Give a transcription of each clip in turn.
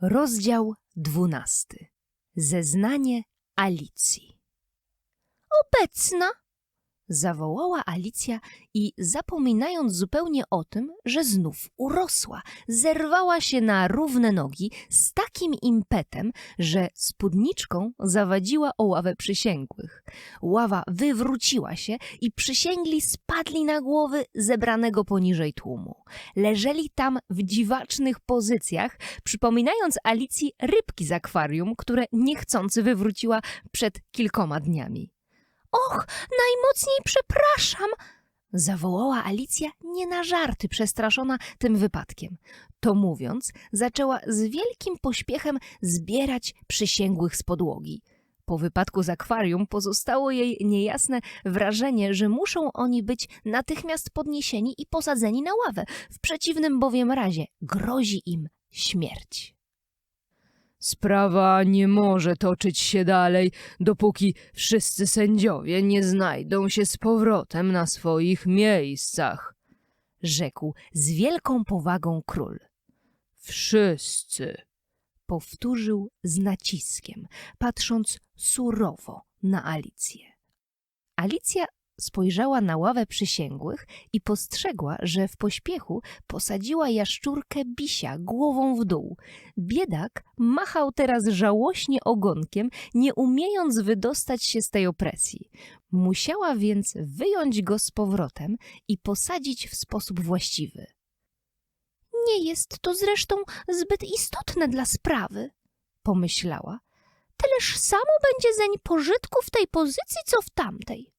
Rozdział dwunasty. Zeznanie Alicji. Obecna! Zawołała Alicja i zapominając zupełnie o tym, że znów urosła, zerwała się na równe nogi z takim impetem, że spódniczką zawadziła o ławę przysięgłych. Ława wywróciła się i przysięgli spadli na głowy zebranego poniżej tłumu. Leżeli tam w dziwacznych pozycjach, przypominając Alicji rybki z akwarium, które niechcący wywróciła przed kilkoma dniami. Och, najmocniej przepraszam! Zawołała Alicja nie na żarty przestraszona tym wypadkiem. To mówiąc, zaczęła z wielkim pośpiechem zbierać przysięgłych z podłogi. Po wypadku z akwarium pozostało jej niejasne wrażenie, że muszą oni być natychmiast podniesieni i posadzeni na ławę. W przeciwnym bowiem razie grozi im śmierć. Sprawa nie może toczyć się dalej, dopóki wszyscy sędziowie nie znajdą się z powrotem na swoich miejscach, Rzekł z wielką powagą król. wszyscy. Powtórzył z naciskiem, patrząc surowo na Alicję. Alicja spojrzała na ławę przysięgłych i postrzegła, że w pośpiechu posadziła jaszczurkę Bisia głową w dół. Biedak machał teraz żałośnie ogonkiem, nie umiejąc wydostać się z tej opresji. Musiała więc wyjąć go z powrotem i posadzić w sposób właściwy. Nie jest to zresztą zbyt istotne dla sprawy, pomyślała. Tyleż samo będzie zeń pożytku w tej pozycji, co w tamtej.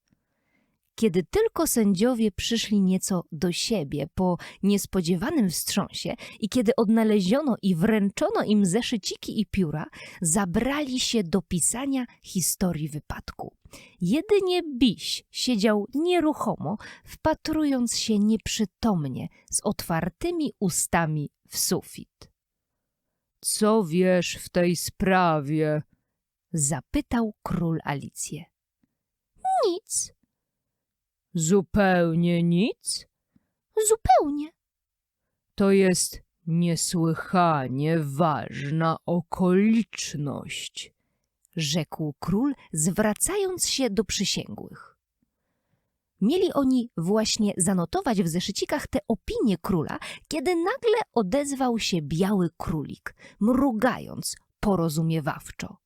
Kiedy tylko sędziowie przyszli nieco do siebie po niespodziewanym wstrząsie i kiedy odnaleziono i wręczono im zeszyciki i pióra, zabrali się do pisania historii wypadku. Jedynie Biś siedział nieruchomo, wpatrując się nieprzytomnie z otwartymi ustami w sufit. Co wiesz w tej sprawie? Zapytał król Alicję. Nic, Zupełnie nic? zupełnie. To jest niesłychanie ważna okoliczność. rzekł król, zwracając się do przysięgłych. Mieli oni właśnie zanotować w zeszycikach te opinie króla, kiedy nagle odezwał się biały królik, mrugając porozumiewawczo.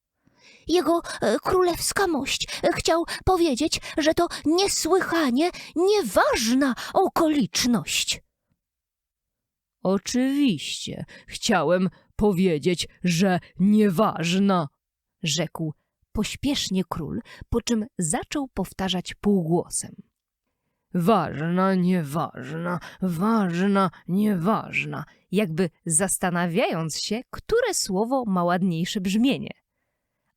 Jego e, królewska mość e, chciał powiedzieć, że to niesłychanie nieważna okoliczność. Oczywiście, chciałem powiedzieć, że nieważna. rzekł pośpiesznie król, po czym zaczął powtarzać półgłosem. Ważna, nieważna, ważna, nieważna. jakby zastanawiając się, które słowo ma ładniejsze brzmienie.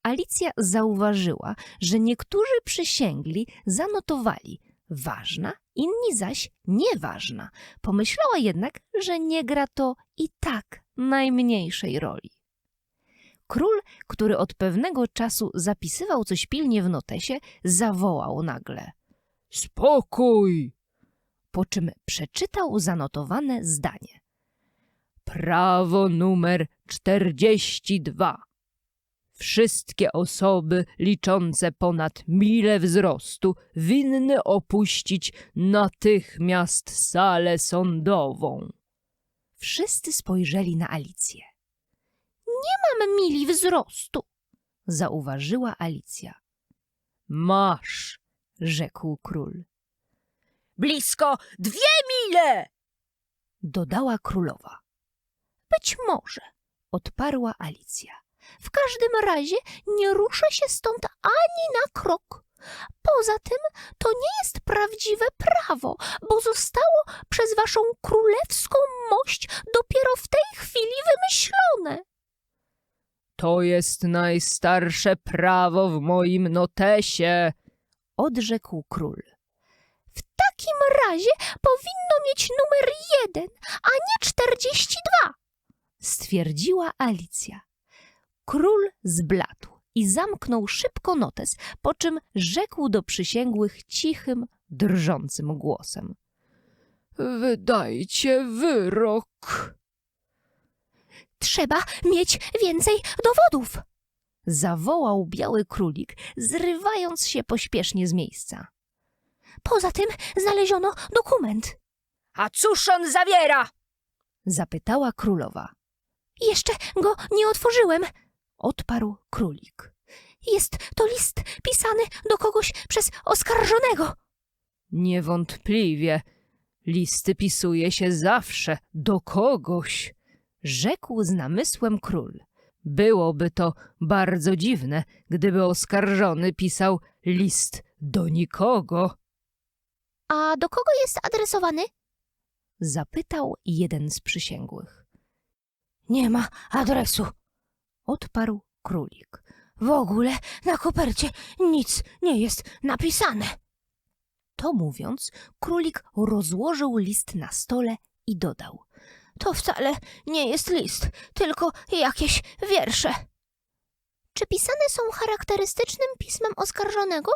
Alicja zauważyła, że niektórzy przysięgli zanotowali ważna, inni zaś nieważna. Pomyślała jednak, że nie gra to i tak najmniejszej roli. Król, który od pewnego czasu zapisywał coś pilnie w notesie, zawołał nagle, Spokój! po czym przeczytał zanotowane zdanie. Prawo numer 42. Wszystkie osoby liczące ponad milę wzrostu winny opuścić natychmiast salę sądową. Wszyscy spojrzeli na Alicję. Nie mam mili wzrostu, zauważyła Alicja. Masz, Rzekł król. blisko dwie mile! Dodała królowa. Być może, odparła Alicja. W każdym razie nie ruszę się stąd ani na krok. Poza tym to nie jest prawdziwe prawo, bo zostało przez waszą królewską mość dopiero w tej chwili wymyślone. To jest najstarsze prawo w moim notesie. Odrzekł król. W takim razie powinno mieć numer jeden, a nie czterdzieści dwa, stwierdziła Alicja. Król zbladł i zamknął szybko notes, po czym rzekł do przysięgłych cichym, drżącym głosem. Wydajcie wyrok. Trzeba mieć więcej dowodów! Zawołał biały królik, zrywając się pośpiesznie z miejsca. Poza tym znaleziono dokument. A cóż on zawiera? Zapytała królowa. Jeszcze go nie otworzyłem, odparł królik. Jest to list pisany do kogoś przez oskarżonego. Niewątpliwie. Listy pisuje się zawsze do kogoś, Rzekł z namysłem król. Byłoby to bardzo dziwne, gdyby oskarżony pisał list do nikogo. A do kogo jest adresowany? Zapytał jeden z przysięgłych. Nie ma adresu, odparł królik. W ogóle na kopercie nic nie jest napisane. To mówiąc, królik rozłożył list na stole i dodał. To wcale nie jest list, tylko jakieś wiersze. Czy pisane są charakterystycznym pismem oskarżonego?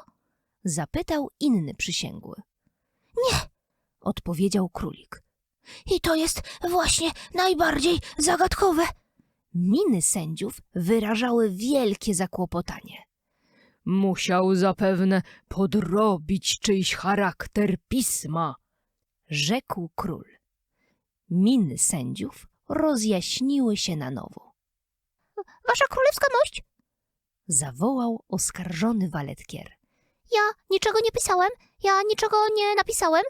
Zapytał inny przysięgły. Nie, odpowiedział królik. I to jest właśnie najbardziej zagadkowe. Miny sędziów wyrażały wielkie zakłopotanie. Musiał zapewne podrobić czyjś charakter pisma. Rzekł król. Miny sędziów rozjaśniły się na nowo. Wasza królewska mość? Zawołał oskarżony waletkier. Ja niczego nie pisałem, ja niczego nie napisałem,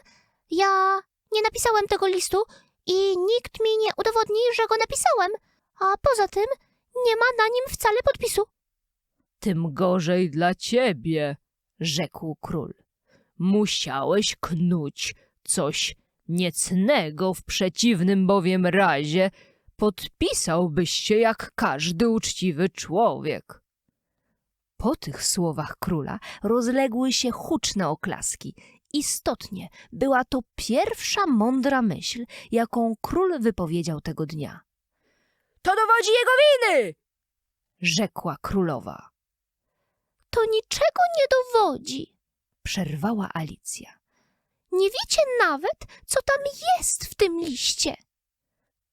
ja nie napisałem tego listu i nikt mi nie udowodni, że go napisałem, a poza tym nie ma na nim wcale podpisu, Tym gorzej dla ciebie, rzekł król. musiałeś knuć coś niecnego, w przeciwnym bowiem razie podpisałbyś się jak każdy uczciwy człowiek. Po tych słowach króla rozległy się huczne oklaski. Istotnie była to pierwsza mądra myśl, jaką król wypowiedział tego dnia. To dowodzi jego winy! Rzekła królowa. To niczego nie dowodzi, przerwała Alicja. Nie wiecie nawet, co tam jest w tym liście,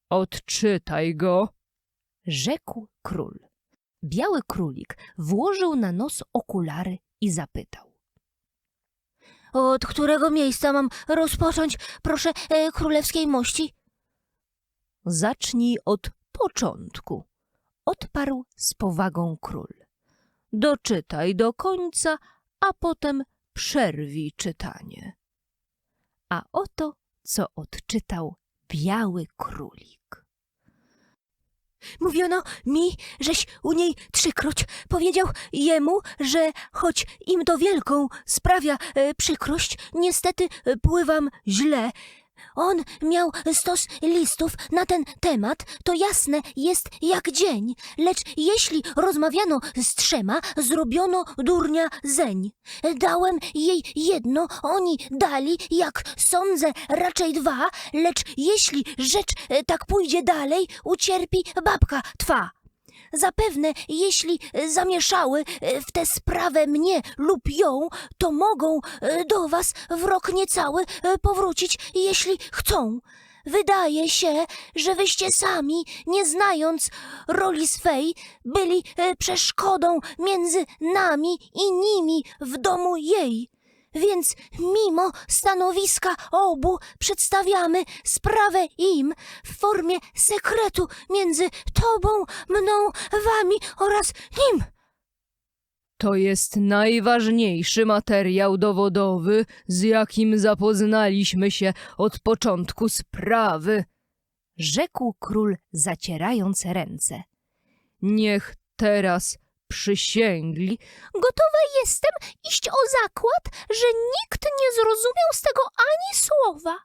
Odczytaj go. rzekł król. Biały królik włożył na nos okulary i zapytał. Od którego miejsca mam rozpocząć, proszę, e, królewskiej mości? Zacznij od początku, odparł z powagą król. Doczytaj do końca, a potem przerwij czytanie. A oto, co odczytał biały królik. Mówiono mi, żeś u niej trzykroć powiedział jemu, że choć im to wielką sprawia e, przykrość, niestety e, pływam źle. On miał stos listów na ten temat, to jasne jest jak dzień, lecz jeśli rozmawiano z trzema, zrobiono durnia zeń. Dałem jej jedno, oni dali, jak sądzę, raczej dwa, lecz jeśli rzecz e, tak pójdzie dalej, ucierpi babka twa. Zapewne, jeśli e, zamieszały e, w tę sprawę mnie lub ją, to mogą e, do was w rok niecały powrócić, jeśli chcą. Wydaje się, że wyście sami, nie znając roli swej, byli przeszkodą między nami i nimi w domu jej. Więc mimo stanowiska obu przedstawiamy sprawę im w formie sekretu między tobą, mną, wami oraz nim. To jest najważniejszy materiał dowodowy, z jakim zapoznaliśmy się od początku sprawy. Rzekł król, zacierając ręce. Niech teraz przysięgli, Gotowa jestem iść o zakład, że nikt nie zrozumiał z tego ani słowa.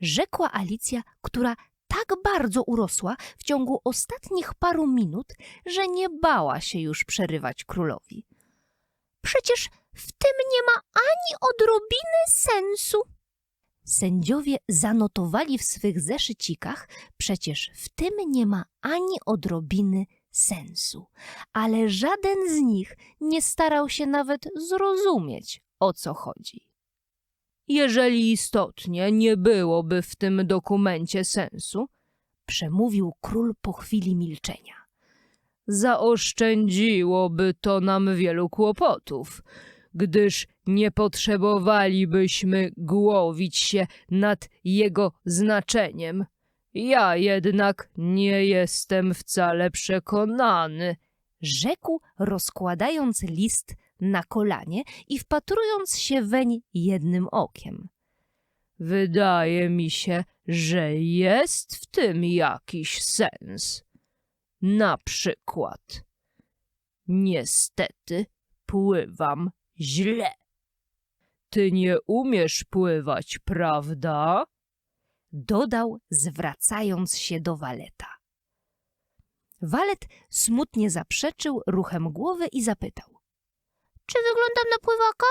Rzekła Alicja, która tak bardzo urosła w ciągu ostatnich paru minut, że nie bała się już przerywać królowi. Przecież w tym nie ma ani odrobiny sensu. Sędziowie zanotowali w swych zeszycikach, przecież w tym nie ma ani odrobiny sensu, ale żaden z nich nie starał się nawet zrozumieć, o co chodzi. jeżeli istotnie nie byłoby w tym dokumencie sensu, przemówił król po chwili milczenia. Zaoszczędziłoby to nam wielu kłopotów, gdyż nie potrzebowalibyśmy głowić się nad jego znaczeniem. Ja jednak nie jestem wcale przekonany. Rzekł, rozkładając list na kolanie i wpatrując się weń jednym okiem. Wydaje mi się, że jest w tym jakiś sens. Na przykład, niestety pływam źle. Ty nie umiesz pływać, prawda? Dodał, zwracając się do waleta. Walet smutnie zaprzeczył ruchem głowy i zapytał. Czy wyglądam na pływaka?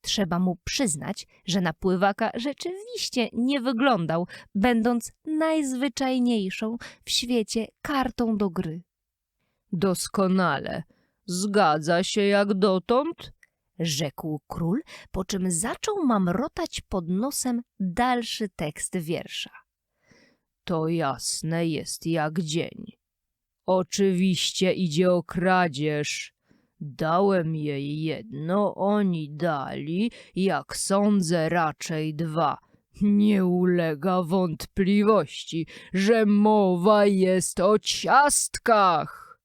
Trzeba mu przyznać, że na pływaka rzeczywiście nie wyglądał, będąc najzwyczajniejszą w świecie kartą do gry. Doskonale. Zgadza się jak dotąd? Rzekł król, po czym zaczął mamrotać pod nosem dalszy tekst wiersza. To jasne jest jak dzień. Oczywiście idzie o kradzież. Dałem jej jedno, oni dali, jak sądzę, raczej dwa. Nie ulega wątpliwości, że mowa jest o ciastkach.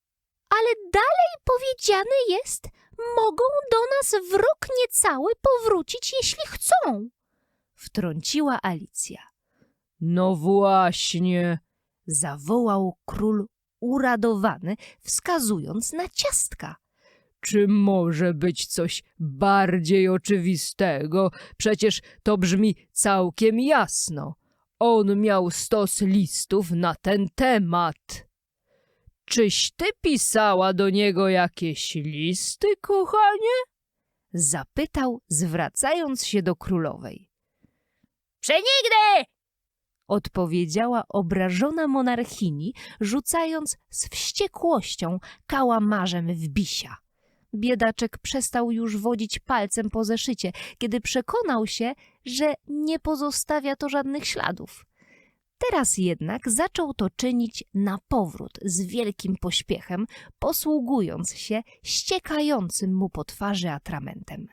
Ale dalej powiedziane jest, mogą do nas w rok niecały powrócić, jeśli chcą. Wtrąciła Alicja. No właśnie, Zawołał król uradowany, wskazując na ciastka. czy może być coś bardziej oczywistego? Przecież to brzmi całkiem jasno. On miał stos listów na ten temat. Czyś ty pisała do niego jakieś listy, kochanie? Zapytał, zwracając się do królowej. Przenigdy! Odpowiedziała obrażona monarchini, rzucając z wściekłością kałamarzem w bisia. Biedaczek przestał już wodzić palcem po zeszycie, kiedy przekonał się, że nie pozostawia to żadnych śladów. Teraz jednak zaczął to czynić na powrót z wielkim pośpiechem, posługując się ściekającym mu po twarzy atramentem.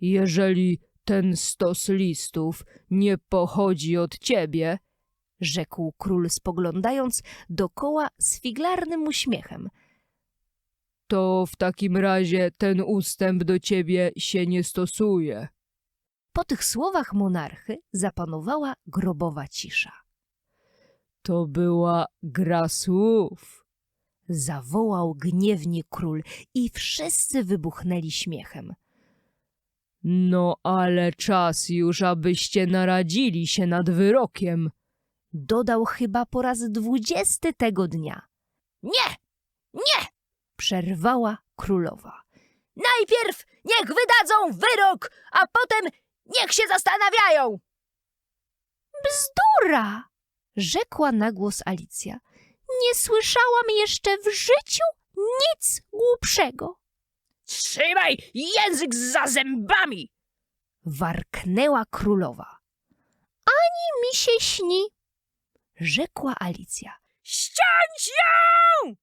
Jeżeli ten stos listów nie pochodzi od ciebie, Rzekł król, spoglądając dokoła z figlarnym uśmiechem. to w takim razie ten ustęp do ciebie się nie stosuje. Po tych słowach monarchy zapanowała grobowa cisza. To była gra słów. Zawołał gniewnie król i wszyscy wybuchnęli śmiechem. No ale czas już, abyście naradzili się nad wyrokiem. Dodał chyba po raz dwudziesty tego dnia. Nie! Nie! Przerwała królowa. Najpierw niech wydadzą wyrok, a potem niech się zastanawiają. Bzdura! Rzekła na głos Alicja. Nie słyszałam jeszcze w życiu nic głupszego. Trzymaj język za zębami! Warknęła królowa. Ani mi się śni, rzekła Alicja. Ściąć ją!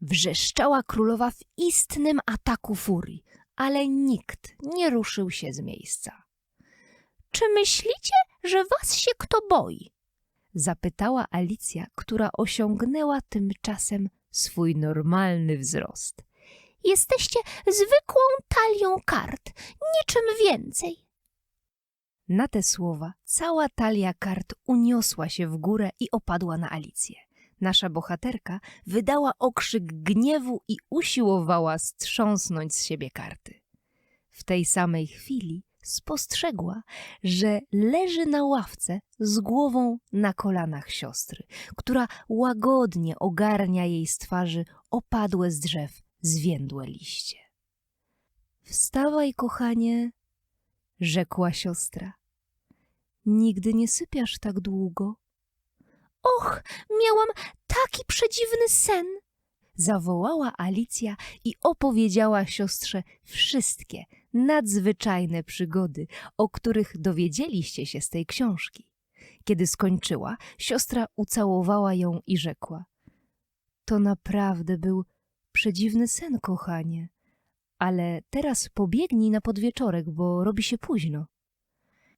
Wrzeszczała królowa w istnym ataku furii, ale nikt nie ruszył się z miejsca. Czy myślicie, że was się kto boi? Zapytała Alicja, która osiągnęła tymczasem swój normalny wzrost. Jesteście zwykłą talią kart, niczym więcej. Na te słowa cała talia kart uniosła się w górę i opadła na Alicję. Nasza bohaterka wydała okrzyk gniewu i usiłowała strząsnąć z siebie karty. W tej samej chwili spostrzegła, że leży na ławce z głową na kolanach siostry, która łagodnie ogarnia jej z twarzy opadłe z drzew zwiędłe liście. Wstawaj, kochanie, rzekła siostra. Nigdy nie sypiasz tak długo. Och, miałam taki przedziwny sen! Zawołała Alicja i opowiedziała siostrze wszystkie nadzwyczajne przygody, o których dowiedzieliście się z tej książki. Kiedy skończyła, siostra ucałowała ją i rzekła: To naprawdę był przedziwny sen, kochanie, ale teraz pobiegnij na podwieczorek, bo robi się późno.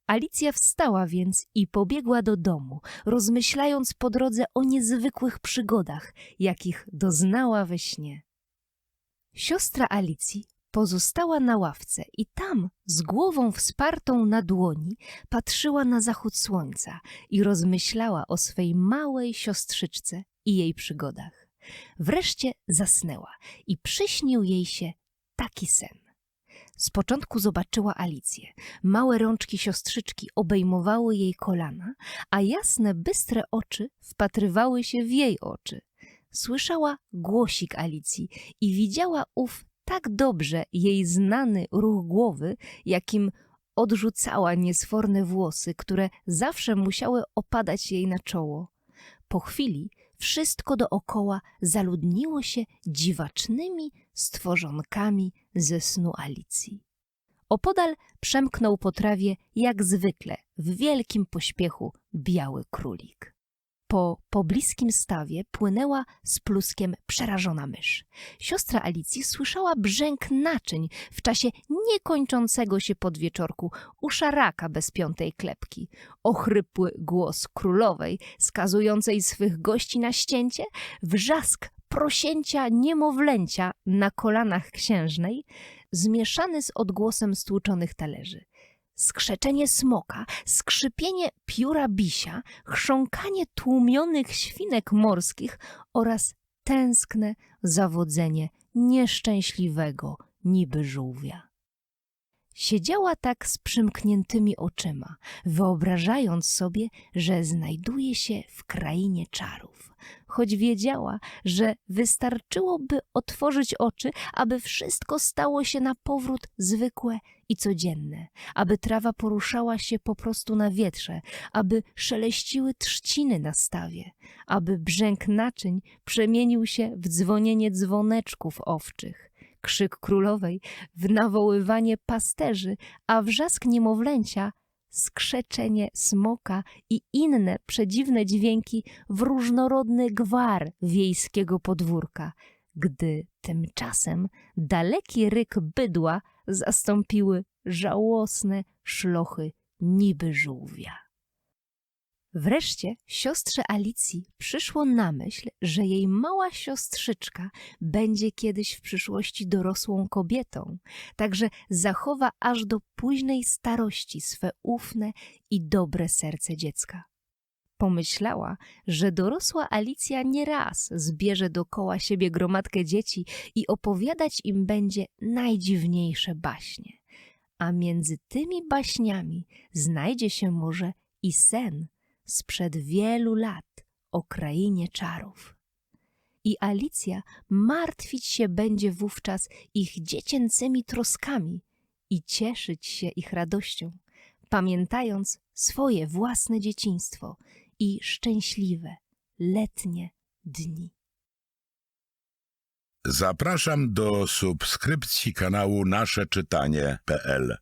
Alicja wstała więc i pobiegła do domu, rozmyślając po drodze o niezwykłych przygodach, jakich doznała we śnie. Siostra Alicji pozostała na ławce i tam, z głową wspartą na dłoni, patrzyła na zachód słońca i rozmyślała o swej małej siostrzyczce i jej przygodach. Wreszcie zasnęła i przyśnił jej się taki sen. Z początku zobaczyła Alicję. Małe rączki siostrzyczki obejmowały jej kolana, a jasne, bystre oczy wpatrywały się w jej oczy. Słyszała głosik Alicji i widziała ów tak dobrze jej znany ruch głowy, jakim odrzucała niesforne włosy, które zawsze musiały opadać jej na czoło. Po chwili wszystko dookoła zaludniło się dziwacznymi stworzonkami ze snu Alicji. Opodal przemknął po trawie jak zwykle w wielkim pośpiechu biały królik. Po pobliskim stawie płynęła z pluskiem przerażona mysz. Siostra Alicji słyszała brzęk naczyń w czasie niekończącego się podwieczorku u szaraka bez piątej klepki. Ochrypły głos królowej, skazującej swych gości na ścięcie, wrzask prosięcia niemowlęcia na kolanach księżnej, zmieszany z odgłosem stłuczonych talerzy skrzeczenie smoka, skrzypienie pióra bisia, chrząkanie tłumionych świnek morskich oraz tęskne zawodzenie nieszczęśliwego niby żółwia. Siedziała tak z przymkniętymi oczyma, wyobrażając sobie, że znajduje się w krainie czarów, choć wiedziała, że wystarczyłoby otworzyć oczy, aby wszystko stało się na powrót zwykłe i codzienne, aby trawa poruszała się po prostu na wietrze, aby szeleściły trzciny na stawie, aby brzęk naczyń przemienił się w dzwonienie dzwoneczków owczych, krzyk królowej w nawoływanie pasterzy, a wrzask niemowlęcia skrzeczenie smoka i inne przedziwne dźwięki w różnorodny gwar wiejskiego podwórka, gdy tymczasem daleki ryk bydła zastąpiły żałosne szlochy niby żółwia. Wreszcie siostrze Alicji przyszło na myśl, że jej mała siostrzyczka będzie kiedyś w przyszłości dorosłą kobietą, także zachowa aż do późnej starości swe ufne i dobre serce dziecka. Pomyślała, że dorosła Alicja nieraz zbierze dokoła siebie gromadkę dzieci i opowiadać im będzie najdziwniejsze baśnie. A między tymi baśniami znajdzie się może i sen sprzed wielu lat o krainie czarów. I Alicja martwić się będzie wówczas ich dziecięcymi troskami i cieszyć się ich radością, pamiętając swoje własne dzieciństwo i szczęśliwe letnie dni. Zapraszam do subskrypcji kanału nasze czytanie.pl.